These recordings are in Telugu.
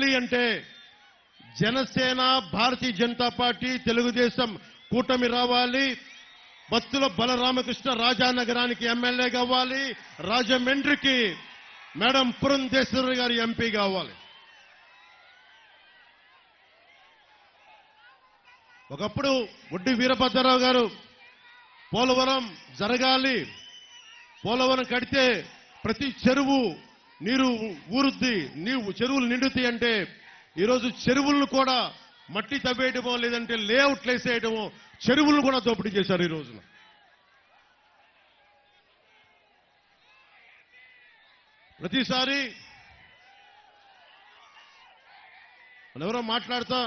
రావాలి అంటే జనసేన భారతీయ జనతా పార్టీ తెలుగుదేశం కూటమి రావాలి. బత్తుల బలరామకృష్ణ రాజానగరానికి ఎమ్మెల్యే కావాలి రాజమండ్రికి మేడం పురంధేశ్వరి గారి ఎంపీ కావాలి ఒకప్పుడు ఒడ్డి వీరభద్రరావు గారు పోలవరం జరగాలి. పోలవరం కడితే ప్రతి చెరువు నీరు ఊరుద్ది నీవు చెరువులు నిండుతాయి అంటే ఈరోజు చెరువులను కూడా మట్టి తవ్వేయడమో లేదంటే లేఅవుట్లు వేసేయటమో చెరువులను కూడా దోపిడీ చేశారు ఈ రోజున. ప్రతిసారి మనం ఎవరో మాట్లాడతా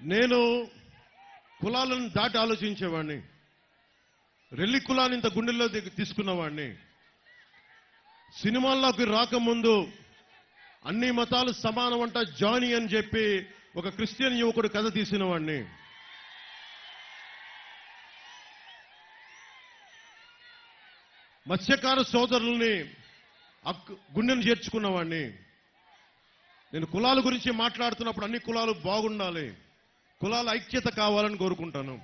నేను కులాలను దాటి ఆలోచించేవాడిని. రెల్లి కులాన్ని ఇంత గుండెల్లో తీసుకున్నవాడిని. సినిమాల్లోకి రాకముందు అన్ని మతాలు సమానం అంట జానీ అని చెప్పి ఒక క్రిస్టియన్ యువకుడు కథ తీసిన వాడిని మత్స్యకార సోదరుల్ని గుండెను చేర్చుకున్నవాడిని నేను కులాల గురించి మాట్లాడుతున్నప్పుడు అన్ని కులాలు బాగుండాలి. కులాల ఐక్యత కావాలని కోరుకుంటాను.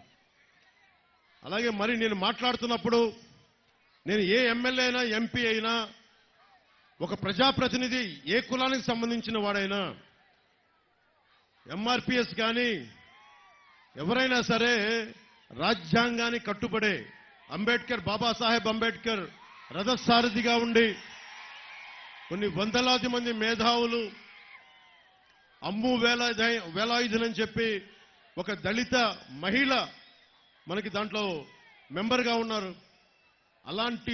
అలాగే మరి నేను మాట్లాడుతున్నప్పుడు నేను ఏ ఎమ్మెల్యే అయినా ఎంపీ అయినా ఒక ప్రజాప్రతినిధి ఏ కులానికి సంబంధించిన వాడైనా ఎంఆర్పిఎస్ కానీ ఎవరైనా సరే రాజ్యాంగానికి కట్టుబడే అంబేద్కర్ బాబాసాహెబ్ అంబేద్కర్ రథసారథిగా ఉండి కొన్ని వందలాది మంది మేధావులు అమ్ము వేల వేలాయుధనని చెప్పి ఒక దళిత మహిళ మనకి దాంట్లో మెంబర్గా ఉన్నారు. అలాంటి